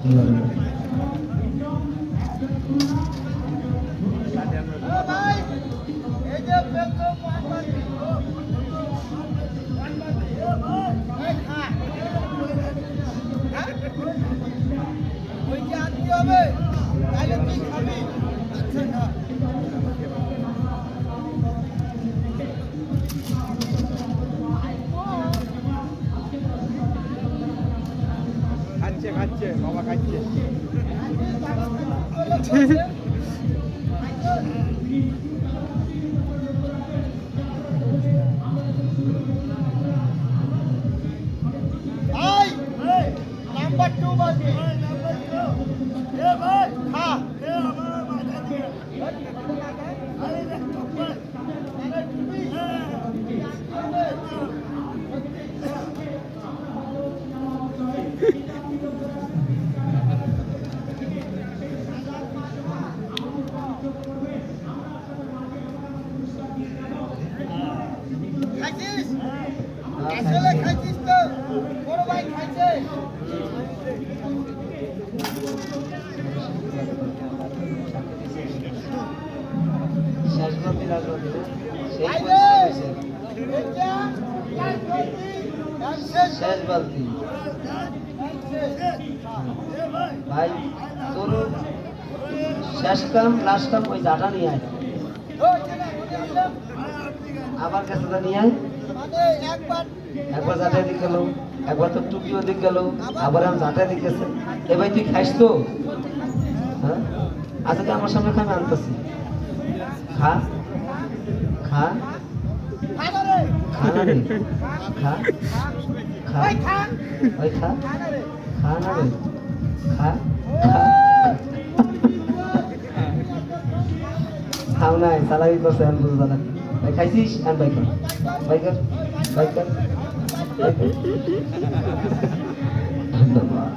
Thank you. খাচ্ছে খাচ্ছে বাবা খাচ্ছে। ভাই নাম্বার টু এ হ্যাঁ শেষ বালতি ভাই তোর শেষ কাম লাস্ট কাম ওই জাটা নিয়ে আয়? আবার কাছে নিয়ে আয়। একবার জাটাই দিক গেল একবার তোর টুপিও দিক গেল আবার আমি জাটাই দিক গেছে। এ ভাই তুই খাইস তো? হ্যাঁ? আজকে আমার সামনে খামে আনতেছি খা। খা। খা না রে। খা। খা। ওই খা। খানা খা। না রে। খা খা। খাও নাই সালামি করছে আমি বুঝব না ভাই খাইছিস আর ভাই কর ভাই কর ভাই কর ধন্যবাদ